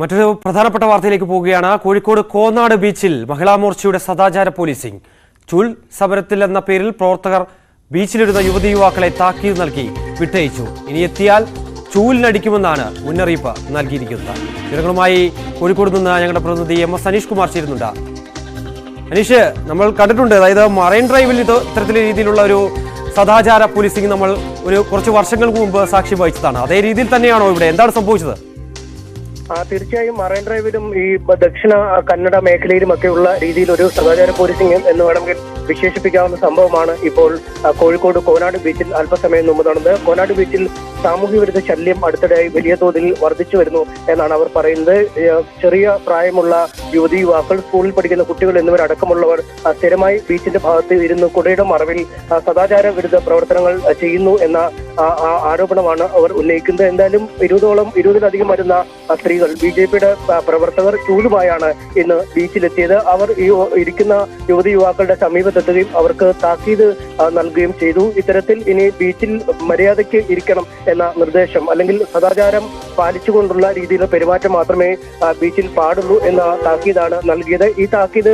മറ്റൊരു പ്രധാനപ്പെട്ട വാർത്തയിലേക്ക് പോവുകയാണ്. കോഴിക്കോട് കോന്നാട് ബീച്ചിൽ മഹിളാ മോർച്ചയുടെ സദാചാര പോലീസിംഗ്. ചുൽ സമരത്തിൽ എന്ന പേരിൽ പ്രവർത്തകർ ബീച്ചിലിരുന്ന യുവതി യുവാക്കളെ താക്കീത് നൽകി വിട്ടയച്ചു. ഇനി എത്തിയാൽ ചൂലിനടിക്കുമെന്നാണ് മുന്നറിയിപ്പ് നൽകിയിരിക്കുന്നത്. വിവരങ്ങളുമായി കോഴിക്കോട് നിന്ന് ഞങ്ങളുടെ പ്രതിനിധി എം എസ് അനീഷ് കുമാർ ചേരുന്നുണ്ട്. അനീഷ് നമ്മൾ കണ്ടിട്ടുണ്ട് അതായത് മറൈൻ ഡ്രൈവിൽ ഇത് ഇത്തരത്തിലുള്ള രീതിയിലുള്ള ഒരു സദാചാര പോലീസിംഗ് നമ്മൾ ഒരു കുറച്ച് വർഷങ്ങൾക്ക് മുമ്പ് സാക്ഷ്യം വഹിച്ചതാണ്. അതേ രീതിയിൽ തന്നെയാണോ ഇവിടെ? എന്താണ് സംഭവിച്ചത്? തീർച്ചയായും മറൈൻ ഡ്രൈവിലും ഈ ദക്ഷിണ കന്നഡ മേഖലയിലും ഒക്കെയുള്ള രീതിയിൽ ഒരു സദാചാര പോലീസിംഗ് എന്ന് വേണമെങ്കിൽ വിശേഷിപ്പിക്കാവുന്ന സംഭവമാണ് ഇപ്പോൾ കോഴിക്കോട് കോനാട് ബീച്ചിൽ അല്പസമയം മുമ്പ് നടന്നത്. കോനാട് ബീച്ചിൽ സാമൂഹ്യ വിരുദ്ധ ശല്യം അടുത്തിടെയായി വലിയ തോതിൽ വർദ്ധിച്ചു വരുന്നു എന്നാണ് അവർ പറയുന്നത്. ചെറിയ പ്രായമുള്ള യുവതി യുവാക്കൾ സ്കൂളിൽ പഠിക്കുന്ന കുട്ടികൾ എന്നിവരടക്കമുള്ളവർ സ്ഥിരമായി ബീച്ചിന്റെ ഭാഗത്ത് ഇരുന്ന് കുടയുടെ മറവിൽ സദാചാര വിരുദ്ധ പ്രവർത്തനങ്ങൾ ചെയ്യുന്നു എന്ന ആരോപണമാണ് അവർ ഉന്നയിക്കുന്നത്. എന്തായാലും ഇരുപതോളം ഇരുപതിലധികം വരുന്ന സ്ത്രീകൾ ബി ജെ പിയുടെ പ്രവർത്തകർ ചൂലുമായാണ് ഇന്ന് ബീച്ചിലെത്തിയത്. അവർ ഇരിക്കുന്ന യുവതി യുവാക്കളുടെ സമീപത്തെത്തുകയും അവർക്ക് താക്കീത് നൽകുകയും ചെയ്തു. ഇത്തരത്തിൽ ഇനി ബീച്ചിൽ മര്യാദയ്ക്ക് ഇരിക്കണം എന്ന നിർദ്ദേശം അല്ലെങ്കിൽ സദാചാരം പാലിച്ചുകൊണ്ടുള്ള രീതിയിലുള്ള പെരുമാറ്റം മാത്രമേ ബീച്ചിൽ പാടുള്ളൂ എന്ന താക്കീതാണ് നൽകിയത്. ഈ താക്കീത്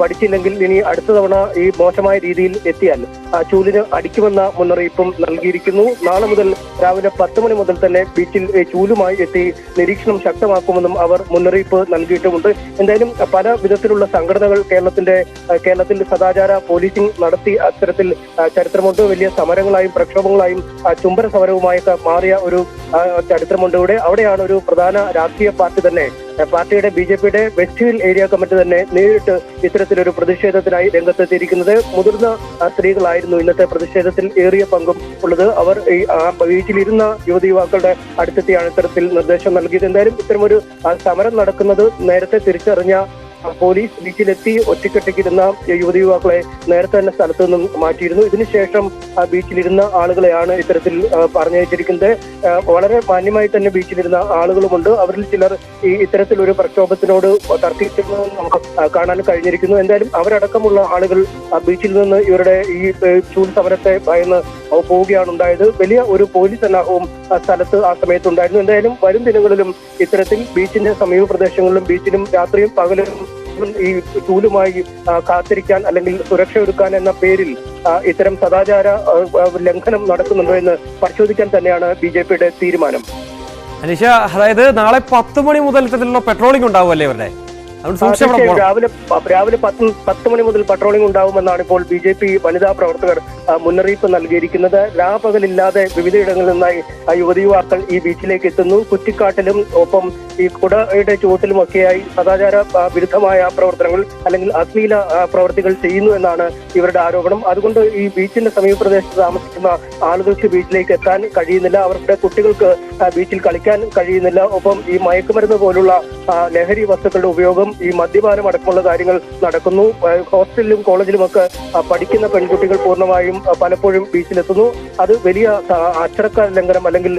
പഠിച്ചില്ലെങ്കിൽ ഇനി അടുത്ത തവണ ഈ മോശമായ രീതിയിൽ എത്തിയാൽ ചൂലിന് അടിക്കുമെന്ന മുന്നറിയിപ്പും നൽകിയിരിക്കുന്നു. നാളെ മുതൽ രാവിലെ പത്ത് മണി മുതൽ തന്നെ ബീച്ചിൽ ചൂലുമായി എത്തി നിരീക്ഷണം ശക്തമാക്കുമെന്നും അവർ മുന്നറിയിപ്പ് നൽകിയിട്ടുമുണ്ട്. എന്തായാലും പല വിധത്തിലുള്ള സംഘടനകൾ കേരളത്തിന്റെ കേരളത്തിൽ കേരളത്തിൽ സദാചാര പോലീസിംഗ് നടത്തി അത്തരത്തിൽ ചരിത്രമുണ്ട്. വലിയ സമരങ്ങളായും പ്രക്ഷോഭങ്ങളായും ചുംബര സമരവുമായൊക്കെ മാറിയ ഒരു ചരിത്രമുണ്ട്. ഇവിടെ അവിടെയാണ് ഒരു പ്രധാന രാഷ്ട്രീയ പാർട്ടി തന്നെ. പാർട്ടിയുടെ ബി ജെ പിയുടെ വെസ്റ്റ് ഹിൽ ഏരിയ കമ്മിറ്റി തന്നെ നേരിട്ട് ഇത്തരത്തിലൊരു പ്രതിഷേധത്തിനായി രംഗത്തെത്തിയിരിക്കുന്നത്. മുതിർന്ന സ്ത്രീകളായിരുന്നു ഇന്നത്തെ പ്രതിഷേധത്തിൽ ഏറിയ പങ്കും ഉള്ളത്. അവർ ഈ ആ, ബീച്ചിലിരുന്ന യുവതി യുവാക്കളുടെ അടുത്തെത്തിയാണ് ഇത്തരത്തിൽ നിർദ്ദേശം നൽകിയത്. എന്തായാലും ഇത്തരമൊരു സമരം നടക്കുന്നത് നേരത്തെ തിരിച്ചറിഞ്ഞ പോലീസ് ബീച്ചിലെത്തി ഒറ്റക്കെട്ടിക്കിരുന്ന യുവതി യുവാക്കളെ നേരത്തെ തന്നെ സ്ഥലത്തു നിന്നും മാറ്റിയിരുന്നു. ഇതിനുശേഷം ആ ബീച്ചിലിരുന്ന ആളുകളെയാണ് ഇത്തരത്തിൽ പറഞ്ഞയച്ചിരിക്കുന്നത്. വളരെ മാന്യമായി തന്നെ ബീച്ചിലിരുന്ന ആളുകളുമുണ്ട്. അവരിൽ ചിലർ ഈ ഇത്തരത്തിൽ ഒരു പ്രക്ഷോഭത്തിനോട് തർക്കിക്കുന്നത് നമുക്ക് കാണാൻ കഴിഞ്ഞിരിക്കുന്നു. എന്തായാലും അവരടക്കമുള്ള ആളുകൾ ബീച്ചിൽ നിന്ന് ഇവരുടെ ഈ ചൂൽ സമരത്തെ ഭയന്ന് പോവുകയാണ് ഉണ്ടായത്. വലിയ ഒരു പോലീസ് സന്നാഹവും സ്ഥലത്ത് ആ സമയത്ത് ഉണ്ടായിരുന്നു എന്തായാലും വരും ദിനങ്ങളിലും ഇത്തരത്തിൽ ബീച്ചിന്റെ സമീപ പ്രദേശങ്ങളിലും ബീച്ചിലും രാത്രിയും പകലും ഈ ചൂലുമായി കാത്തിരിക്കാൻ അല്ലെങ്കിൽ സുരക്ഷ ഒരുക്കാൻ എന്ന പേരിൽ ഇത്തരം സദാചാര ലംഘനം നടക്കുന്നുണ്ടോ എന്ന് പരിശോധിക്കാൻ തന്നെയാണ് ബി ജെ പിയുടെ തീരുമാനം. അനീഷ അതായത് നാളെ പത്ത് മണി മുതൽ ഇത്തരത്തിലുള്ള പെട്രോളിംഗ് ഉണ്ടാവുമല്ലേ ഇവരുടെ? അതുകൊണ്ട് രാവിലെ രാവിലെ പത്ത് പത്ത് മണി മുതൽ പട്രോളിംഗ് ഉണ്ടാവുമെന്നാണ് ഇപ്പോൾ ബി ജെ പി വനിതാ പ്രവർത്തകർ മുന്നറിയിപ്പ് നൽകിയിരിക്കുന്നത്. രാപകലില്ലാതെ വിവിധയിടങ്ങളിൽ നിന്നായി യുവതി യുവാക്കൾ ഈ ബീച്ചിലേക്ക് എത്തുന്നു. കുറ്റിക്കാട്ടിലും ഒപ്പം ഈ കുടയുടെ ചുവട്ടിലുമൊക്കെയായി സദാചാര വിരുദ്ധമായ പ്രവർത്തനങ്ങൾ അല്ലെങ്കിൽ അശ്ലീല പ്രവർത്തികൾ ചെയ്യുന്നു എന്നാണ് ഇവരുടെ ആരോപണം. അതുകൊണ്ട് ഈ ബീച്ചിന്റെ സമീപപ്രദേശത്ത് താമസിക്കുന്ന ആളുകൾക്ക് ബീച്ചിലേക്ക് എത്താൻ കഴിയുന്നില്ല. അവരുടെ കുട്ടികൾക്ക് ബീച്ചിൽ കളിക്കാൻ കഴിയുന്നില്ല. ഒപ്പം ഈ മയക്കുമരുന്ന് പോലുള്ള ലഹരി വസ്തുക്കളുടെ ഉപയോഗം ഈ മദ്യപാനം അടക്കമുള്ള കാര്യങ്ങൾ നടക്കുന്നു. ഹോസ്റ്റലിലും കോളേജിലും ഒക്കെ പഠിക്കുന്ന പെൺകുട്ടികൾ പൂർണമായും പലപ്പോഴും ബീച്ചിലെത്തുന്നു. അത് വലിയ അച്ചടക്ക ലംഘനം അല്ലെങ്കിൽ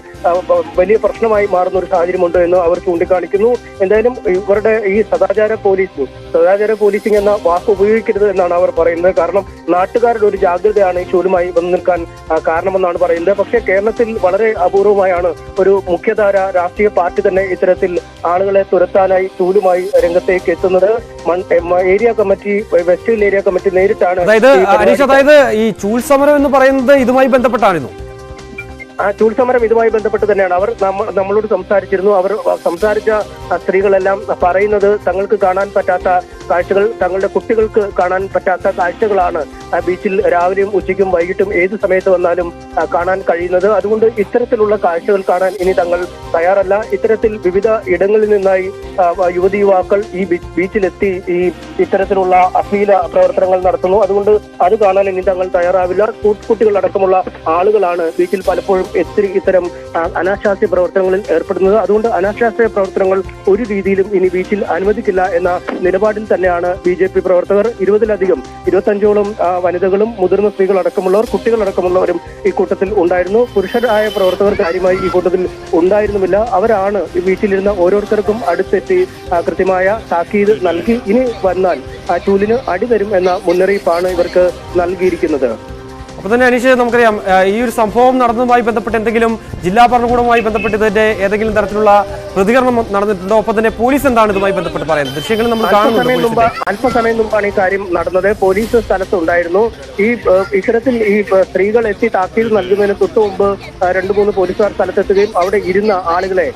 വലിയ പ്രശ്നമായി മാറുന്ന ഒരു സാഹചര്യമുണ്ട് എന്ന് അവർ ചൂണ്ടിക്കാണിക്കുന്നു. എന്തായാലും ഇവരുടെ ഈ സദാചാര പോലീസിംഗ് സദാചാര പോലീസിംഗ് എന്ന വാക്ക് ഉപയോഗിക്കരുത് എന്നാണ് അവർ പറയുന്നത്. കാരണം നാട്ടുകാരുടെ ഒരു ജാഗ്രതയാണ് ഈ ചൂലുമായി വന്നു നിൽക്കാൻ കാരണമെന്നാണ് പറയുന്നത്. പക്ഷേ കേരളത്തിൽ വളരെ അപൂർവമായാണ് ഒരു മുഖ്യധാര രാഷ്ട്രീയ പാർട്ടി തന്നെ ഇത്തരത്തിൽ ആളുകളെ തുരത്താനായി ചൂലുമായി രംഗത്തേക്ക് എത്തുന്നത് area committee west hill area committee നേരിട്ടാണ് അതായത് അനീഷ് അതായത് ഈ ചൂൽ സമരം എന്ന് പറയുന്നത് ഇതുമായി ബന്ധപ്പെട്ടായിരുന്നു ആ ചൂൽ സമരം ഇതുമായി ബന്ധപ്പെട്ട് തന്നെയാണ്. അവർ നമ്മ- നമ്മളോട് സംസാരിച്ചിരുന്നു. അവർ സംസാരിച്ച സ്ത്രീകളെല്ലാം പറയുന്നത് തങ്ങൾക്ക് കാണാൻ പറ്റാത്ത കാഴ്ചകൾ തങ്ങളുടെ കുട്ടികൾക്ക് കാണാൻ പറ്റാത്ത കാഴ്ചകളാണ് ബീച്ചിൽ രാവിലെയും ഉച്ചയ്ക്കും വൈകിട്ടും ഏത് സമയത്ത് വന്നാലും കാണാൻ കഴിയുന്നത്. അതുകൊണ്ട് ഇത്തരത്തിലുള്ള കാഴ്ചകൾ കാണാൻ ഇനി തങ്ങൾ തയ്യാറല്ല. ഇത്തരത്തിൽ വിവിധ ഇടങ്ങളിൽ നിന്നായി യുവതി യുവാക്കൾ ഈ ബീച്ചിലെത്തി ഈ ഇത്തരത്തിലുള്ള അശ്ലീല പ്രവർത്തനങ്ങൾ നടത്തുന്നു. അതുകൊണ്ട് അത് കാണാൻ ഇനി തങ്ങൾ തയ്യാറാവില്ല. കുട്ടികൾ കുട്ടികളടക്കമുള്ള ആളുകളാണ് ബീച്ചിൽ പലപ്പോഴും എത്തി ഇത്തരം അനാശാസ്യ പ്രവർത്തനങ്ങളിൽ ഏർപ്പെടുന്നത്. അതുകൊണ്ട് അനാശാസ്യ പ്രവർത്തനങ്ങൾ ഒരു രീതിയിലും ഇനി ബീച്ചിൽ അനുവദിക്കില്ല എന്ന നിലപാടിൽ തന്നെയാണ് ബി ജെ പി പ്രവർത്തകർ. ഇരുപതിലധികം ഇരുപത്തഞ്ചോളം വനിതകളും മുതിർന്ന സ്ത്രീകൾ അടക്കമുള്ളവർ കുട്ടികളടക്കമുള്ളവരും ഈ കൂട്ടത്തിൽ ഉണ്ടായിരുന്നു. പുരുഷരായ പ്രവർത്തകർ കാര്യമായി ഈ കൂട്ടത്തിൽ ഉണ്ടായിരുന്നുമില്ല. അവരാണ് ഈ വീട്ടിലിരുന്ന ഓരോരുത്തർക്കും അടുത്തെത്തി കൃത്യമായ താക്കീത് നൽകി ഇനി വന്നാൽ ആ ചൂലിന് അടി തരും എന്ന മുന്നറിയിപ്പാണ് ഇവർക്ക് നൽകിയിരിക്കുന്നത്. അപ്പൊ തന്നെ അനീഷ് നമുക്കറിയാം ഈ ഒരു സംഭവം നടന്നതുമായി ബന്ധപ്പെട്ട് എന്തെങ്കിലും ജില്ലാ ഭരണകൂടവുമായി ബന്ധപ്പെട്ട് ഇതിന്റെ ഏതെങ്കിലും തരത്തിലുള്ള പ്രതികരണം നടന്നിട്ടുണ്ടോ? ഒപ്പം തന്നെ പോലീസ് എന്താണ് ഇതുമായി ബന്ധപ്പെട്ട് പറയുന്നത്? ദൃശ്യങ്ങൾ നമ്മൾ കാണുന്നുണ്ട് അല്പസമയം മുമ്പ് പോലീസിന്റെ. അല്പസമയം മുമ്പാണ് ഈ കാര്യം നടന്നത്. പോലീസ് സ്ഥലത്തുണ്ടായിരുന്നു. ഈ ഇത്തരത്തിൽ ഈ സ്ത്രീകൾ എത്തി താക്കീത് നൽകുന്നതിന് തൊട്ട് മുമ്പ് രണ്ടു മൂന്ന് പോലീസുകാർ സ്ഥലത്തെത്തുകയും അവിടെ ഇരുന്ന ആളുകളെ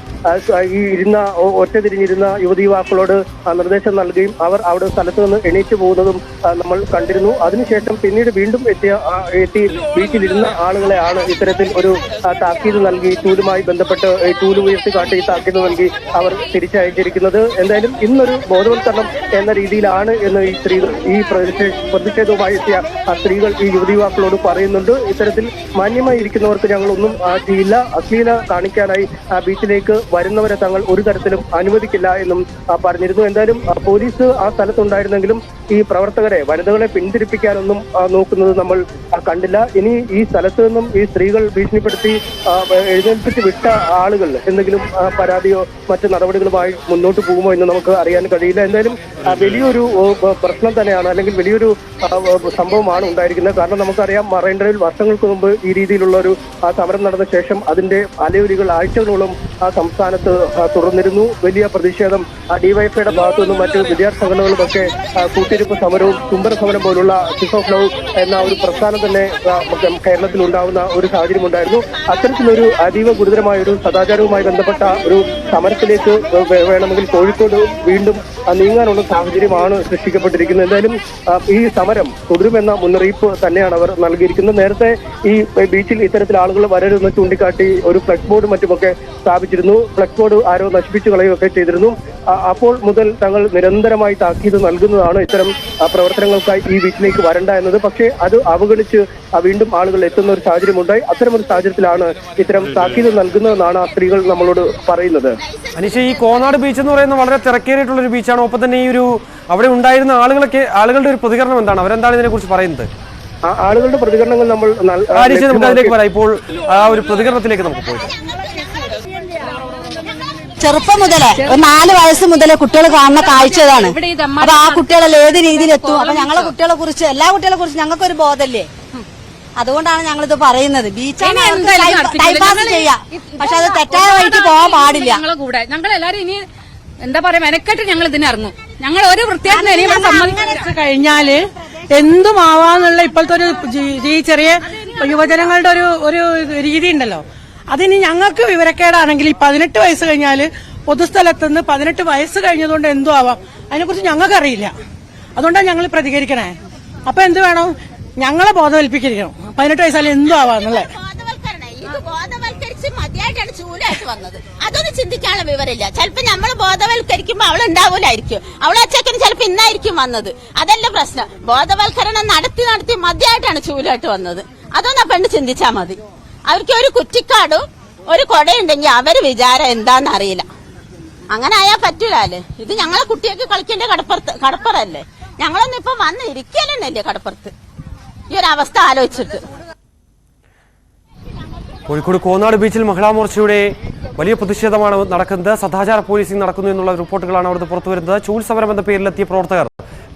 ഈ ഇരുന്ന ഒറ്റ തിരിഞ്ഞിരുന്ന യുവതി യുവാക്കളോട് നിർദ്ദേശം നൽകുകയും അവർ അവിടെ സ്ഥലത്ത് നിന്ന് എണീറ്റ് പോകുന്നതും നമ്മൾ കണ്ടിരുന്നു. അതിനുശേഷം പിന്നീട് വീണ്ടും എത്തിയ ആ, എത്തി ബീച്ചിലിരുന്ന ആളുകളെയാണ് ഇത്തരത്തിൽ ഒരു താക്കീത് നൽകി ചൂലുമായി ബന്ധപ്പെട്ട് ചൂൽ ഉയർത്തി കാട്ടി താക്കീത് നൽകി അവർ തിരിച്ചയച്ചിരിക്കുന്നത്. എന്തായാലും ഇന്നൊരു ബോധവൽക്കരണം എന്ന രീതിയിലാണ് എന്ന് ഈ സ്ത്രീകൾ ഈ പ്രതിഷേ- പ്രതിഷേധവുമായി എത്തിയ ആ സ്ത്രീകൾ ഈ യുവതി യുവാക്കളോട് പറയുന്നുണ്ട്. ഇത്തരത്തിൽ മാന്യമായി ഇരിക്കുന്നവർക്ക് ഞങ്ങളൊന്നും ചെയ്യില്ല അശ്ലീല കാണിക്കാനായി ആ, ബീച്ചിലേക്ക് വരുന്നവരെ തങ്ങൾ ഒരു തരത്തിലും അനുവദിക്കില്ല എന്നും പറഞ്ഞിരുന്നു. എന്തായാലും പോലീസ് ആ സ്ഥലത്തുണ്ടായിരുന്നെങ്കിലും ഈ പ്രവർത്തകരെ വനിതകളെ പിന്തിരിപ്പിക്കാനൊന്നും നോക്കുന്നത് നമ്മൾ കണ്ടില്ല. ഇനി ഈ സ്ഥലത്ത് നിന്നും ഈ സ്ത്രീകൾ ഭീഷണിപ്പെടുത്തി എഴുന്നേൽപ്പിച്ച് വിട്ട ആളുകൾ എന്തെങ്കിലും പരാതിയോ മറ്റു നടപടികളുമായി മുന്നോട്ട് പോകുമോ എന്ന് നമുക്ക് അറിയാൻ കഴിയില്ല. എന്തായാലും വലിയൊരു പ്രശ്നം തന്നെയാണ് അല്ലെങ്കിൽ വലിയൊരു സംഭവമാണ് ഉണ്ടായിരിക്കുന്നത്. കാരണം നമുക്കറിയാം മറൈൻ ഡ്രൈവിൽ വർഷങ്ങൾക്ക് മുമ്പ് ഈ രീതിയിലുള്ള ഒരു സമരം നടന്ന ശേഷം അതിന്റെ അലയൊലികൾ ആഴ്ചകളോളം ആ സംസ്ഥാനത്ത് തുടർന്നിരുന്നു. വലിയ പ്രതിഷേധം ഡിവൈഎഫ്ഐയുടെ ഭാഗത്തു നിന്നും മറ്റ് വിദ്യാർത്ഥി സംഘടനകളും ഒക്കെ ആ, കൂട്ടിരിപ്പ് സമരവും ചുംബന സമരം പോലുള്ള സിസ് ഓഫ് ലവ് എന്ന ഒരു പ്രസ്ഥാനം തന്നെ കേരളത്തിൽ ഉണ്ടാവുന്ന ഒരു സാഹചര്യം ഉണ്ടായിരുന്നു. അത്തരത്തിലൊരു അതീവ ഗുരുതരമായ ഒരു സദാചാരവുമായി ബന്ധപ്പെട്ട ഒരു സമരത്തിലേക്ക് വേണമെങ്കിൽ കോഴിക്കോട് വീണ്ടും നീങ്ങാനുള്ള സാഹചര്യമാണ് സൃഷ്ടിക്കപ്പെട്ടിരിക്കുന്നത്. എന്തായാലും ഈ സമരം തുടരുമെന്ന മുന്നറിയിപ്പ് തന്നെയാണ് അവർ നൽകിയിരിക്കുന്നത്. നേരത്തെ ഈ ബീച്ചിൽ ഇത്തരത്തിൽ ആളുകൾ വരരുതെന്ന് ചൂണ്ടിക്കാട്ടി ഒരു ഫ്ലക്സ് ബോർഡ് മറ്റുമൊക്കെ സ്ഥാപിച്ചിരുന്നു. ഫ്ലക്സ് ബോർഡ് ആരോ നശിപ്പിച്ചു കളയുകയൊക്കെ ചെയ്തിരുന്നു. അപ്പോൾ മുതൽ തങ്ങൾ നിരന്തരമായി താക്കീത് നൽകുന്നതാണ് ഇത്തരം പ്രവർത്തനങ്ങൾക്കായി ഈ ബീച്ചിലേക്ക് വരണ്ട എന്നത്. പക്ഷേ അത് അവഗണിച്ച് വീണ്ടും ആളുകൾ എത്തുന്ന ഒരു സാഹചര്യമുണ്ടായി. അത്തരമൊരു സാഹചര്യത്തിലാണ് ഇത്തരം താക്കീത് നൽകുന്നതെന്നാണ് ആ സ്ത്രീകൾ നമ്മളോട് പറയുന്നത്. അനീഷ് ഈ കോനാട് ബീച്ച് എന്ന് പറയുന്നത് വളരെ തിരക്കേറിയിട്ടുള്ള ഒരു ബീച്ചാണ് ഒപ്പം തന്നെ ഈ ഒരു അവിടെ ഉണ്ടായിരുന്ന ആളുകളൊക്കെ ആളുകളുടെ ഒരു പ്രതികരണം എന്താണ്? അവരെന്താണ് ഇതിനെ കുറിച്ച് പറയുന്നത് ആളുകളുടെ പ്രതികരണങ്ങൾ നമ്മൾ നമുക്ക് അതിലേക്ക് വരാം. ഇപ്പോൾ ആ ഒരു പ്രതികരണത്തിലേക്ക് നമുക്ക് പോയി. ചെറുപ്പം മുതലേ ഒരു നാല് വയസ്സ് മുതലേ കുട്ടികൾ കാണുന്ന കാഴ്ച ഇതാണ് അപ്പൊ ആ കുട്ടികളെല്ലാം ഏത് രീതിയിൽ എത്തും? അപ്പൊ ഞങ്ങളെ കുട്ടികളെ കുറിച്ച് എല്ലാ കുട്ടികളെ കുറിച്ച് ഞങ്ങൾക്കൊരു ബോധല്ലേ അതുകൊണ്ടാണ് ഞങ്ങളിത് പറയുന്നത്. ബീച്ചാണ് ടൈം- പാസ് ചെയ്യാം. പക്ഷെ അത് തെറ്റായ വഴിക്ക് പോകാൻ പാടില്ല. ഞങ്ങളെ കൂടെ. ഞങ്ങൾ എല്ലാരും ഇനി എന്താ പറയാ മെനക്കെട്ട് ഞങ്ങൾ ഇതിനിറങ്ങും ഞങ്ങൾ ഒരു വൃത്തിയായിട്ട് കഴിഞ്ഞാൽ എന്തും ആവാന്നുള്ള ഇപ്പോഴത്തെ ഒരു ഈ ചെറിയ യുവജനങ്ങളുടെ ഒരു ഒരു രീതി ഉണ്ടല്ലോ. അതിന് ഞങ്ങൾക്ക് വിവരക്കേടാണെങ്കിൽ ഈ പതിനെട്ട് വയസ്സ് കഴിഞ്ഞാൽ പൊതുസ്ഥലത്തുനിന്ന് പതിനെട്ട് വയസ്സ് കഴിഞ്ഞതുകൊണ്ട് എന്തോ ആവാം. അതിനെക്കുറിച്ച് ഞങ്ങൾക്ക് അറിയില്ല അതുകൊണ്ടാണ് ഞങ്ങൾ പ്രതികരിക്കണേ. അപ്പൊ എന്ത് വേണം? ഞങ്ങളെ ബോധവൽപ്പിക്കണം പതിനെട്ട് വയസ്സായാലും എന്തോ ആവാന്നല്ലേ ബോധവൽക്കരിച്ച് മതിയായിട്ടാണ് ചൂലായിട്ട് വന്നത്. അതൊന്നും ചിന്തിക്കാനുള്ള വിവരമില്ല. ചിലപ്പോ നമ്മൾ ബോധവൽക്കരിക്കുമ്പോ അവൾ ഉണ്ടാവൂലായിരിക്കും. അവളെ ചെക്കന് ചിലപ്പോ ഇന്നായിരിക്കും വന്നത്. അതല്ല പ്രശ്നം. ബോധവൽക്കരണം നടത്തി നടത്തി മതിയായിട്ടാണ് ചൂലായിട്ട് വന്നത്. അതൊന്നും പെണ്ണ് ചിന്തിച്ചാ മതി. അവർക്ക് ഒരു കുറ്റിക്കാടും ഒരു കൊടയുണ്ടെങ്കിൽ അവർ വിചാരം എന്താന്ന് അറിയില്ല. അങ്ങനെ ആയാൽ പറ്റൂലല്ലേ? ഇത് ഞങ്ങളെ കുട്ടിയൊക്കെ കളിക്കേണ്ട കടപ്പുറത്ത് കടപ്പുറല്ലേ? ഞങ്ങളൊന്നും ഇപ്പൊ വന്ന് ഇരിക്കലെന്നല്ലേ കടപ്പുറത്ത്. അവസ്ഥ ആലോചിച്ചിട്ട്. കോഴിക്കോട് കോന്നാട് ബീച്ചിൽ മഹിളാ മോർച്ചയുടെ വലിയ പ്രതിഷേധമാണ് നടക്കുന്നത്. സദാചാര പോലീസിംഗ് നടക്കുന്നു എന്നുള്ള റിപ്പോർട്ടുകളാണ് അവിടുന്ന് പുറത്തു വരുന്നത്. ചൂൽ സമരം എന്ന പേരിലെത്തിയ പ്രവർത്തകർ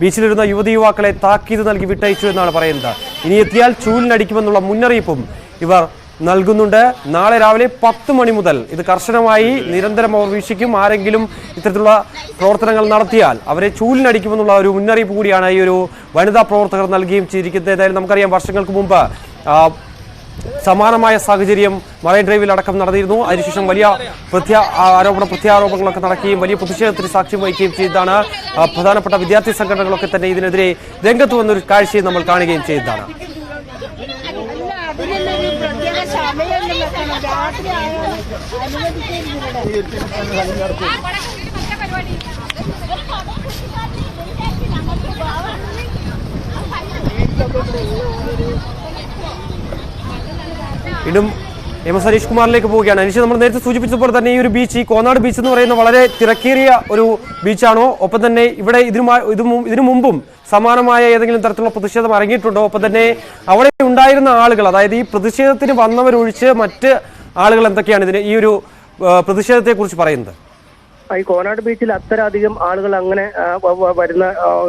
ബീച്ചിലിരുന്ന യുവതി യുവാക്കളെ താക്കീത് നൽകി വിട്ടയച്ചു എന്നാണ് പറയുന്നത്. ഇനി എത്തിയാൽ ചൂലിനടിക്കുമെന്നുള്ള മുന്നറിയിപ്പും ഇവർ നൽകുന്നുണ്ട്. നാളെ രാവിലെ പത്ത് മണി മുതൽ ഇത് കർശനമായി നിരന്തരം അവർ വീക്ഷിക്കും. ആരെങ്കിലും ഇത്തരത്തിലുള്ള പ്രവർത്തനങ്ങൾ നടത്തിയാൽ അവരെ ചൂലിനടിക്കുമെന്നുള്ള ഒരു മുന്നറിയിപ്പ് കൂടിയാണ് ഈ ഒരു വനിതാ പ്രവർത്തകർ നൽകുകയും ചെയ്തിരിക്കുന്നത്. ഏതായാലും നമുക്കറിയാം വർഷങ്ങൾക്ക് മുമ്പ് സമാനമായ സാഹചര്യം മറൈൻ ഡ്രൈവിൽ അടക്കം നടന്നിരുന്നു. അതിനുശേഷം വലിയ പ്രത്യാ ആരോപണ പ്രത്യാരോപണങ്ങളൊക്കെ നടക്കുകയും വലിയ പ്രതിഷേധത്തിന് സാക്ഷ്യം വഹിക്കുകയും ചെയ്തതാണ്. പ്രധാനപ്പെട്ട വിദ്യാർത്ഥി സംഘടനകളൊക്കെ തന്നെ ഇതിനെതിരെ രംഗത്ത് വന്നൊരു കാഴ്ചയും നമ്മൾ കാണുകയും ചെയ്തതാണ്. വീണ്ടും എം എസ് ഹരീഷ് കുമാറിലേക്ക് പോവുകയാണ്. അനീഷ് നമ്മൾ നേരത്തെ സൂചിപ്പിച്ചപ്പോൾ തന്നെ ഈ ഒരു ബീച്ച് ഈ കോനാട് ബീച്ച് എന്ന് പറയുന്ന വളരെ തിരക്കേറിയ ഒരു ബീച്ചാണോ ഒപ്പം തന്നെ ഇവിടെ ഇതിനുമായി ഇത് ഇതിനു മുമ്പും സമാനമായ ഏതെങ്കിലും തരത്തിലുള്ള പ്രതിഷേധം അറങ്ങിയിട്ടുണ്ടോ ഒപ്പം തന്നെ അവിടെ ഉണ്ടായിരുന്ന ആളുകൾ അതായത് ഈ പ്രതിഷേധത്തിന് വന്നവരൊഴിച്ച് മറ്റ് ആളുകൾ എന്തൊക്കെയാണ് ഇതിന് ഈ ഒരു പ്രതിഷേധത്തെ കുറിച്ച് പറയുന്നത്? ഈ കോനാട് ബീച്ചിൽ അത്രയധികം ആളുകൾ അങ്ങനെ വരുന്ന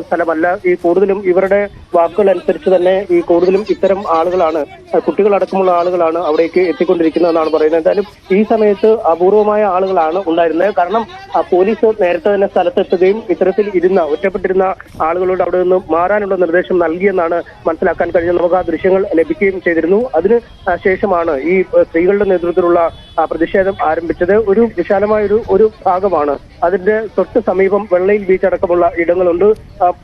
സ്ഥലമല്ല. ഈ കൂടുതലും ഇവരുടെ വാക്കുകൾ അനുസരിച്ച് തന്നെ ഈ കൂടുതലും ഇത്തരം ആളുകളാണ് കുട്ടികളടക്കമുള്ള ആളുകളാണ് അവിടേക്ക് എത്തിക്കൊണ്ടിരിക്കുന്നതെന്നാണ് പറയുന്നത്. എന്തായാലും ഈ സമയത്ത് അപൂർവമായ ആളുകളാണ് ഉണ്ടായിരുന്നത്. കാരണം പോലീസ് നേരത്തെ തന്നെ സ്ഥലത്തെത്തുകയും ഇത്തരത്തിൽ ഇരുന്ന ഒറ്റപ്പെട്ടിരുന്ന ആളുകളോട് അവിടെ നിന്ന് മാറാനുള്ള നിർദ്ദേശം നൽകിയെന്നാണ് മനസ്സിലാക്കാൻ കഴിഞ്ഞത്. നമുക്ക് ആ ദൃശ്യങ്ങൾ ലഭിക്കുകയും ചെയ്തിരുന്നു. അതിന് ശേഷമാണ് ഈ സ്ത്രീകളുടെ നേതൃത്വത്തിലുള്ള പ്രതിഷേധം ആരംഭിച്ചത്. ഒരു വിശാലമായ ഒരു ഒരു ഭാഗമാണ് അതിന്റെ തൊട്ട് സമീപം വെള്ളയിൽ ബീച്ച് അടക്കമുള്ള ഇടങ്ങളുണ്ട്.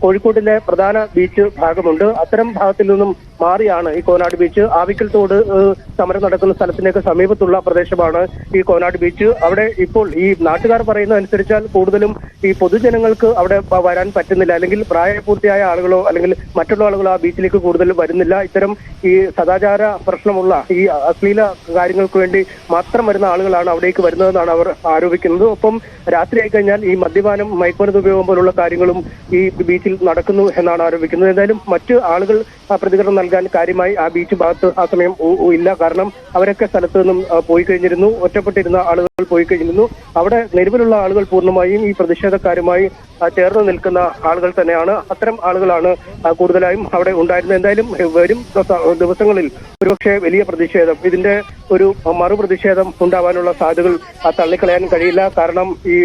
കോഴിക്കോട്ടിലെ പ്രധാന ബീച്ച് ഭാഗമുണ്ട്. അത്തരം ഭാഗത്തിൽ നിന്നും മാറിയാണ് ഈ കോനാട് ബീച്ച്. ആവിക്കൽ തോട് സമരം നടക്കുന്ന സ്ഥലത്തിനൊക്കെ സമീപത്തുള്ള പ്രദേശമാണ് ഈ കോനാട് ബീച്ച്. അവിടെ ഇപ്പോൾ ഈ നാട്ടുകാർ പറയുന്ന അനുസരിച്ചാൽ കൂടുതലും ഈ പൊതുജനങ്ങൾക്ക് അവിടെ വരാൻ പറ്റുന്നില്ല. അല്ലെങ്കിൽ പ്രായപൂർത്തിയായ ആളുകളോ അല്ലെങ്കിൽ മറ്റുള്ള ആളുകളോ ആ ബീച്ചിലേക്ക് കൂടുതൽ വരുന്നില്ല. ഇത്തരം ഈ സദാചാര പ്രശ്നമുള്ള ഈ അശ്ലീല കാര്യങ്ങൾക്ക് വേണ്ടി മാത്രം വരുന്ന ആളുകളാണ് അവിടേക്ക് വരുന്നതെന്നാണ് അവർ ആരോപിക്കുന്നത്. ഒപ്പം രാത്രിയായി കഴിഞ്ഞാൽ ഈ മദ്യപാനം മയക്കുമരുന്ന് ഉപയോഗം പോലുള്ള കാര്യങ്ങളും ഈ ബീച്ചിൽ നടക്കുന്നു എന്നാണ് ആരോപിക്കുന്നത്. എന്തായാലും മറ്റ് ആളുകൾ പ്രതികരണം നൽകാൻ കാര്യമായി ആ ബീച്ച് ഭാഗത്ത് ആ സമയം ഇല്ല. കാരണം അവരൊക്കെ സ്ഥലത്ത് നിന്നും പോയി കഴിഞ്ഞിരുന്നു. ഒറ്റപ്പെട്ടിരുന്ന ആളുകൾ പോയി കഴിഞ്ഞിരുന്നു. അവിടെ നിലവിലുള്ള ആളുകൾ പൂർണമായും ഈ പ്രതിഷേധക്കാരുമായി ചേർന്ന് നിൽക്കുന്ന ആളുകൾ തന്നെയാണ്. അത്തരം ആളുകളാണ് കൂടുതലായും അവിടെ ഉണ്ടായിരുന്നത്. എന്തായാലും വരും ദിവസങ്ങളിൽ ഒരുപക്ഷെ വലിയ പ്രതിഷേധം. ഇതിന്റെ ഒരു മറു പ്രതിഷേധം ഉണ്ടാവാനുള്ള സാധ്യതകൾ തള്ളിക്കളയാൻ കഴിയില്ല. കാരണം ഈ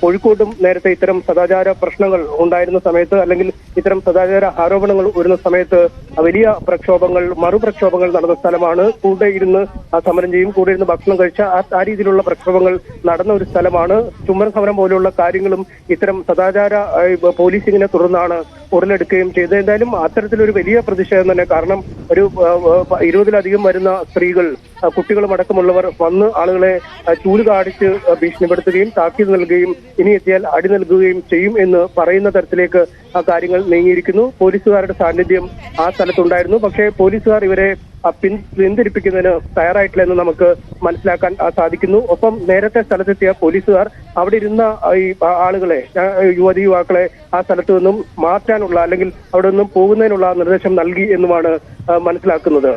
കോഴിക്കോട്ടും നേരത്തെ ഇത്തരം സദാചാര പ്രശ്നങ്ങൾ ഉണ്ടായിരുന്ന സമയത്ത് അല്ലെങ്കിൽ ഇത്തരം സദാചാര ആരോപണങ്ങൾ വരുന്ന സമയത്ത് വലിയ പ്രക്ഷോഭങ്ങൾ മറു പ്രക്ഷോഭങ്ങൾ നടന്ന സ്ഥലമാണ്. കൂടെ ഇരുന്ന് സമരം ചെയ്യും. കൂടെ ഇരുന്ന് ഭക്ഷണം കഴിച്ച ആ രീതിയിലുള്ള പ്രക്ഷോഭങ്ങൾ നടന്ന ഒരു സ്ഥലമാണ്. ചുമര സമരം പോലെയുള്ള കാര്യങ്ങളും ഇത്തരം സദാചാര പോലീസിങ്ങിനെ തുടർന്നാണ് ഉടലെടുക്കുകയും ചെയ്തത്. എന്തായാലും അത്തരത്തിലൊരു വലിയ പ്രതിഷേധം തന്നെ കാരണം ഒരു ഇരുപതിലധികം വരുന്ന സ്ത്രീകൾ കുട്ടികളും അടക്കമുള്ളവർ വന്ന് ആളുകളെ ചൂൽ കാണിച്ച് ഭീഷണിപ്പെടുത്തുകയും താക്കീത് നൽകുകയും ഇനി എത്തിയാൽ അടി നൽകുകയും ചെയ്യും എന്ന് പറയുന്ന തരത്തിലേക്ക് ആ കാര്യങ്ങൾ നീങ്ങിയിരിക്കുന്നു. പോലീസുകാരുടെ സാന്നിധ്യം ആ സ്ഥലത്തുണ്ടായിരുന്നു. പക്ഷേ പോലീസുകാർ ഇവരെ പിൻ പിന്തിരിപ്പിക്കുന്നതിന് തയ്യാറായിട്ടില്ല എന്ന് നമുക്ക് മനസ്സിലാക്കാൻ സാധിക്കുന്നു. ഒപ്പം നേരത്തെ സ്ഥലത്തെത്തിയ പോലീസുകാർ അവിടെ ഇരുന്ന ഈ ആളുകളെ യുവതി യുവാക്കളെ ആ സ്ഥലത്തു നിന്നും മാറ്റാനുള്ള അല്ലെങ്കിൽ അവിടെ നിന്നും പോകുന്നതിനുള്ള നിർദ്ദേശം നൽകി എന്നുമാണ് മനസ്സിലാക്കുന്നത്.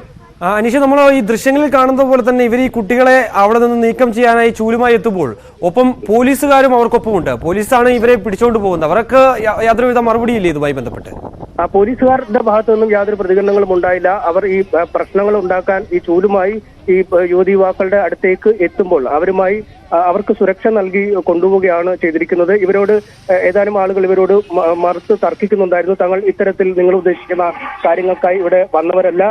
അനീഷ് നമ്മൾ ഈ ദൃശ്യങ്ങളിൽ കാണുന്ന പോലെ തന്നെ ഇവർ ഈ കുട്ടികളെ അവിടെ നിന്ന് നീക്കം ചെയ്യാനായി ചൂലുമായി എത്തുമ്പോൾ ഒപ്പം പോലീസുകാരും അവർക്കൊപ്പമുണ്ട്. പോലീസാണ് ഇവരെ പിടിച്ചോണ്ട് പോകുന്നത്. അവർക്ക് യാതൊരുവിധ മറുപടിയില്ലേ ഇതുമായി ബന്ധപ്പെട്ട്? പോലീസുകാരുടെ ഭാഗത്തു നിന്നും യാതൊരു പ്രതികരണങ്ങളും ഉണ്ടായില്ല. അവർ ഈ പ്രശ്നങ്ങൾ ഉണ്ടാക്കാൻ ഈ ചൂലുമായി ഈ യുവതി യുവാക്കളുടെ അടുത്തേക്ക് എത്തുമ്പോൾ അവരുമായി അവർക്ക് സുരക്ഷ നൽകി കൊണ്ടുപോവുകയാണ് ചെയ്തിരിക്കുന്നത്. ഇവരോട് ഏതാനും ആളുകൾ ഇവരോട് മറുത്ത് തർക്കിക്കുന്നുണ്ടായിരുന്നു. തങ്ങൾ ഇത്തരത്തിൽ നിങ്ങൾ ഉദ്ദേശിക്കുന്ന കാര്യങ്ങൾക്കായി ഇവിടെ വന്നവരല്ല.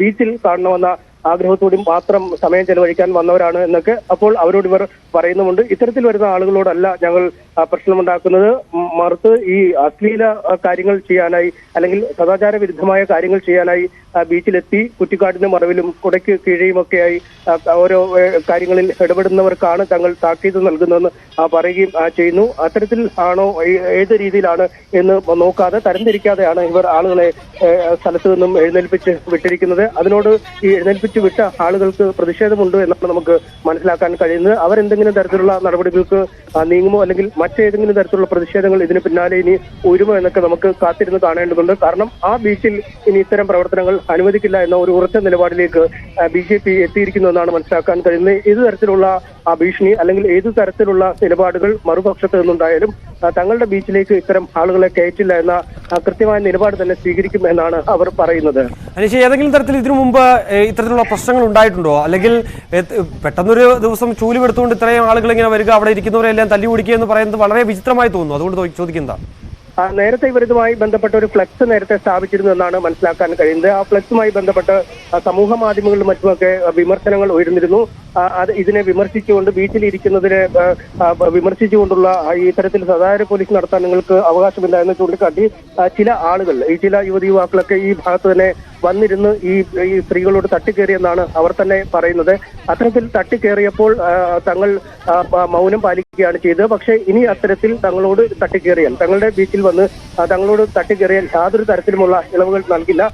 ബീച്ചിൽ കാണണമെന്ന ആഗ്രഹത്തോടും മാത്രം സമയം ചെലവഴിക്കാൻ വന്നവരാണ് എന്നൊക്കെ അപ്പോൾ അവരോട് ഇവർ പറയുന്നുമുണ്ട്. ഇത്തരത്തിൽ വരുന്ന ആളുകളോടല്ല ഞങ്ങൾ പ്രശ്നമുണ്ടാക്കുന്നത്. മറുത്ത് ഈ അശ്ലീല കാര്യങ്ങൾ ചെയ്യാനായി അല്ലെങ്കിൽ സദാചാര വിരുദ്ധമായ കാര്യങ്ങൾ ചെയ്യാനായി ബീച്ചിലെത്തി കുറ്റിക്കാടിന് മറവിലും കുടയ്ക്ക് കീഴെയുമൊക്കെയായി ഓരോ കാര്യങ്ങളിൽ ഇടപെടുന്നവർക്കാണ് തങ്ങൾ താക്കീത് നൽകുന്നതെന്ന് പറയുകയും ചെയ്യുന്നു. അത്തരത്തിൽ ആണോ ഏത് രീതിയിലാണ് എന്ന് നോക്കാതെ തരംതിരിക്കാതെയാണ് ഇവർ ആളുകളെ സ്ഥലത്ത് നിന്നും എഴുന്നേൽപ്പിച്ച് വിട്ടിരിക്കുന്നത്. അതിനോട് ഈ എഴുന്നേൽപ്പിച്ച് വിട്ട ആളുകൾക്ക് പ്രതിഷേധമുണ്ട് എന്നാണ് നമുക്ക് മനസ്സിലാക്കാൻ കഴിയുന്നത്. അവരെന്തെങ്കിലും തരത്തിലുള്ള നടപടികൾക്ക് നീങ്ങുമോ അല്ലെങ്കിൽ മറ്റേതെങ്കിലും തരത്തിലുള്ള പ്രതിഷേധങ്ങൾ ഇതിന് പിന്നാലെ ഇനി ഒരുമ എന്നൊക്കെ നമുക്ക് കാത്തിരുന്ന് കാണേണ്ടതുണ്ട്. കാരണം ആ ബീച്ചിൽ ഇനി ഇത്തരം പ്രവർത്തനങ്ങൾ അനുവദിക്കില്ല എന്ന ഒരു ഉറച്ച നിലപാടിലേക്ക് ബി ജെ പി എത്തിയിരിക്കുന്നു എന്നാണ് മനസ്സിലാക്കാൻ കഴിയുന്നത്. ഏത് തരത്തിലുള്ള ആ ഭീഷണി അല്ലെങ്കിൽ ഏത് തരത്തിലുള്ള നിലപാടുകൾ മറുപക്ഷത്ത് നിന്നുണ്ടായാലും തങ്ങളുടെ ബീച്ചിലേക്ക് ഇത്തരം ആളുകളെ കയറ്റില്ല എന്ന കൃത്യമായ നിലപാട് തന്നെ സ്വീകരിക്കും എന്നാണ് അവർ പറയുന്നത്. ഏതെങ്കിലും തരത്തിൽ ഇതിനു മുമ്പ് ഇത്തരത്തിലുള്ള പ്രശ്നങ്ങൾ ഉണ്ടായിട്ടുണ്ടോ? അല്ലെങ്കിൽ പെട്ടെന്നൊരു ദിവസം ചൂലുമെടുത്തുകൊണ്ട് ഇത്രയും ആളുകൾ ഇങ്ങനെ വരിക അവിടെ ഇരിക്കുന്നവരെല്ലാം തല്ലി ഓടിക്കുക എന്ന് പറയുന്നത് വളരെ വിചിത്രമായി തോന്നുന്നു. അതുകൊണ്ട് ചോദിക്കുന്നതാണ് നേരത്തെ ഇവരുമായി ബന്ധപ്പെട്ട ഒരു ഫ്ലക്സ് നേരത്തെ സ്ഥാപിച്ചിരുന്നു എന്നാണ് മനസ്സിലാക്കാൻ കഴിയുന്നത്. ആ ഫ്ലക്സുമായി ബന്ധപ്പെട്ട് സമൂഹ മാധ്യമങ്ങളിലും മറ്റുമൊക്കെ വിമർശനങ്ങൾ ഉയർന്നിരുന്നു. അത് ഇതിനെ വിമർശിച്ചുകൊണ്ട് വീട്ടിലിരിക്കുന്നതിനെ വിമർശിച്ചുകൊണ്ടുള്ള ഇത്തരത്തിൽ സ്വകാര്യ പോലീസ് നടത്താൻ നിങ്ങൾക്ക് അവകാശമില്ല എന്ന് ചൂണ്ടിക്കാട്ടി ചില ആളുകൾ ഈ ചില യുവതി യുവാക്കളൊക്കെ ഈ ഭാഗത്ത് തന്നെ വന്നിരുന്ന് ഈ ഈ സ്ത്രീകളോട് തട്ടിക്കേറിയെന്നാണ് അവർ തന്നെ പറയുന്നത്. അത്തരത്തിൽ തട്ടിക്കേറിയപ്പോൾ തങ്ങൾ മൗനം പാലിക്കുകയാണ് ചെയ്തത്. പക്ഷേ ഇനി അത്തരത്തിൽ തങ്ങളോട് തട്ടിക്കേറിയാൽ തങ്ങളുടെ ബീച്ചിൽ വന്ന് തങ്ങളോട് തട്ടിക്കേറിയാൽ യാതൊരു തരത്തിലുമുള്ള ഇളവുകൾ നൽകില്ല.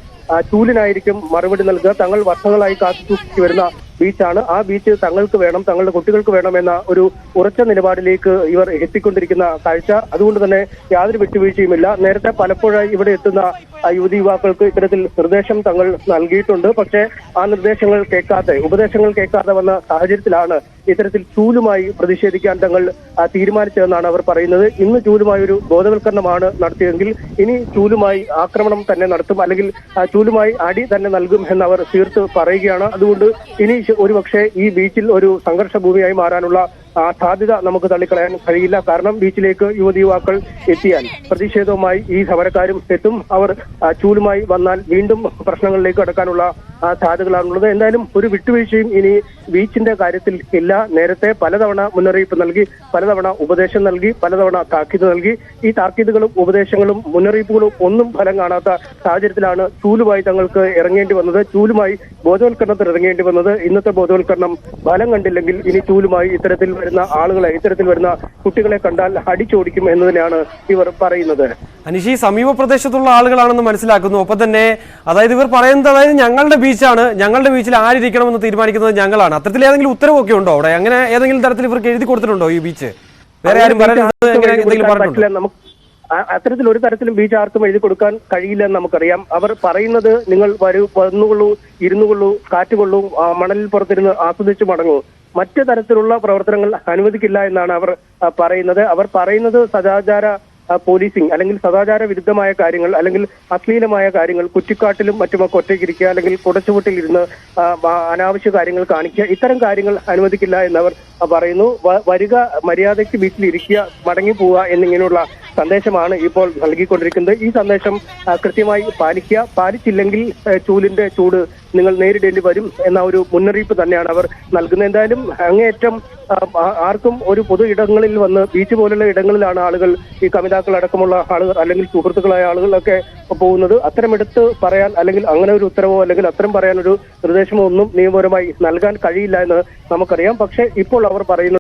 ചൂലിനായിരിക്കും മറുപടി നൽകുക. തങ്ങൾ വർഷങ്ങളായി കാത്തു സൂക്ഷിച്ചു വരുന്ന ബീച്ചാണ് ആ ബീച്ച് തങ്ങൾക്ക് വേണം തങ്ങളുടെ കുട്ടികൾക്ക് വേണം എന്ന ഒരു ഉറച്ച നിലപാടിലേക്ക് ഇവർ എത്തിക്കൊണ്ടിരിക്കുന്ന കാഴ്ച. അതുകൊണ്ട് തന്നെ യാതൊരു വിട്ടുവീഴ്ചയുമില്ല. നേരത്തെ പലപ്പോഴായി ഇവിടെ എത്തുന്ന യുവതി യുവാക്കൾക്ക് ഇത്തരത്തിൽ നിർദ്ദേശം തങ്ങൾ നൽകിയിട്ടുണ്ട്. പക്ഷേ ആ നിർദ്ദേശങ്ങൾ കേൾക്കാതെ ഉപദേശങ്ങൾ കേൾക്കാതെ വന്ന സാഹചര്യത്തിലാണ് ഇത്തരത്തിൽ ചൂലുമായി പ്രതിഷേധിക്കാൻ തങ്ങൾ തീരുമാനിച്ചതെന്നാണ് അവർ പറയുന്നത്. ഇന്ന് ചൂലുമായി ഒരു ബോധവൽക്കരണമാണ് നടത്തിയതെങ്കിൽ ഇനി ചൂലുമായി ആക്രമണം തന്നെ നടത്തും അല്ലെങ്കിൽ ചൂലുമായി അടി തന്നെ നൽകും എന്ന് അവർ തീർത്ത് പറയുകയാണ്. അതുകൊണ്ട് ഇനി ഒരുപക്ഷെ ഈ ബീച്ചിൽ ഒരു സംഘർഷ ഭൂമിയായി മാറാനുള്ള ആ സാധ്യത നമുക്ക് തള്ളിക്കളയാൻ കഴിയില്ല. കാരണം ബീച്ചിലേക്ക് യുവതി യുവാക്കൾ എത്തിയാൽ പ്രതിഷേധവുമായി ഈ സമരക്കാരും എത്തും. അവർ ചൂലുമായി വന്നാൽ വീണ്ടും പ്രശ്നങ്ങളിലേക്ക് കടക്കാനുള്ള സാധ്യതകളാണുള്ളത്. എന്തായാലും ഒരു വിട്ടുവീഴ്ചയും ഇനി ബീച്ചിന്റെ കാര്യത്തിൽ ഇല്ല. നേരത്തെ പലതവണ മുന്നറിയിപ്പ് നൽകി പലതവണ ഉപദേശം നൽകി പലതവണ താക്കീത് നൽകി. ഈ താക്കീതുകളും ഉപദേശങ്ങളും മുന്നറിയിപ്പുകളും ഒന്നും ഫലം കാണാത്ത സാഹചര്യത്തിലാണ് ചൂലുമായി തങ്ങൾക്ക് ഇറങ്ങേണ്ടി വന്നത്. ചൂലുമായി ബോധവൽക്കരണത്തിൽ ഇറങ്ങേണ്ടി വന്നത്. ഇന്നത്തെ ബോധവൽക്കരണം ഫലം കണ്ടില്ലെങ്കിൽ ഇനി ചൂലുമായി ഇത്തരത്തിൽ വരുന്ന ആളുകളെ ഇത്തരത്തിൽ വരുന്ന കുട്ടികളെ കണ്ടാൽ അടിച്ചോടിക്കും എന്നതിനാണ് ഇവർ പറയുന്നത്. അനീഷ് ഈ സമീപ പ്രദേശത്തുള്ള ആളുകളാണെന്ന് മനസ്സിലാക്കുന്നു. ഒപ്പം തന്നെ അതായത് ഇവർ പറയുന്നത് അതായത് ഞങ്ങളുടെ ബീച്ചാണ് ഞങ്ങളുടെ ബീച്ചിൽ ആരിരിക്കണമെന്ന് തീരുമാനിക്കുന്നത് ഞങ്ങളാണ്. അത്തരത്തിൽ ഏതെങ്കിലും ഉത്തരവൊക്കെ ഉണ്ടോ അവിടെ? അങ്ങനെ ഏതെങ്കിലും തരത്തിൽ ഇവർക്ക് എഴുതി കൊടുത്തിട്ടുണ്ടോ ഈ ബീച്ച്? വേറെ ആരും നമുക്ക് അത്തരത്തിൽ ഒരു തരത്തിലും ബീച്ച് ആർക്കും എഴുതി കൊടുക്കാൻ കഴിയില്ല എന്ന് നമുക്കറിയാം. അവർ പറയുന്നത് നിങ്ങൾ വരൂ വന്നുകൊള്ളൂ ഇരുന്നുകൊള്ളൂ കാറ്റുകൊള്ളൂ മണലിൽ പുറത്തിരുന്ന് ആസ്വദിച്ചു മടങ്ങൂ. മറ്റു തരത്തിലുള്ള പ്രവർത്തനങ്ങൾ അനുവദിക്കില്ല എന്നാണ് അവർ പറയുന്നത്. അവർ പറയുന്നത് സദാചാര പോലീസിംഗ് അല്ലെങ്കിൽ സദാചാര വിരുദ്ധമായ കാര്യങ്ങൾ അല്ലെങ്കിൽ അശ്ലീലമായ കാര്യങ്ങൾ കുറ്റിക്കാട്ടിലും മറ്റുമൊക്കെ ഒറ്റയ്ക്കിരിക്കുക അല്ലെങ്കിൽ ആ, അനാവശ്യ കാര്യങ്ങൾ കാണിക്കുക ഇത്തരം കാര്യങ്ങൾ അനുവദിക്കില്ല എന്നവർ പറയുന്നു. വരിക മര്യാദയ്ക്ക് വീട്ടിലിരിക്കുക മടങ്ങി പോവുക എന്നിങ്ങനെയുള്ള സന്ദേശമാണ് ഇപ്പോൾ നൽകിക്കൊണ്ടിരിക്കുന്നത്. ഈ സന്ദേശം കൃത്യമായി പാലിക്കുക. പാലിച്ചില്ലെങ്കിൽ ചൂലിന്റെ ചൂട് നിങ്ങൾ നേരിടേണ്ടി വരും എന്ന ഒരു മുന്നറിയിപ്പ് തന്നെയാണ് അവർ നൽകുന്നത്. എന്തായാലും അങ്ങേയറ്റം ആർക്കും ഒരു പൊതു ഇടങ്ങളിൽ വന്ന് ബീച്ച് പോലുള്ള ഇടങ്ങളിലാണ് ആളുകൾ ഈ കവിതാക്കൾ അടക്കമുള്ള ആളുകൾ അല്ലെങ്കിൽ സുഹൃത്തുക്കളായ ആളുകളൊക്കെ പോകുന്നത്. അത്തരം എടുത്ത് പറയാൻ അല്ലെങ്കിൽ അങ്ങനെ ഒരു ഉത്തരവോ അല്ലെങ്കിൽ അത്തരം പറയാൻ ഒരു നിർദ്ദേശമോ ഒന്നും നിയമപരമായി നൽകാൻ കഴിയില്ല എന്ന് നമുക്കറിയാം. പക്ഷേ ഇപ്പോൾ അവർ പറയുന്നത്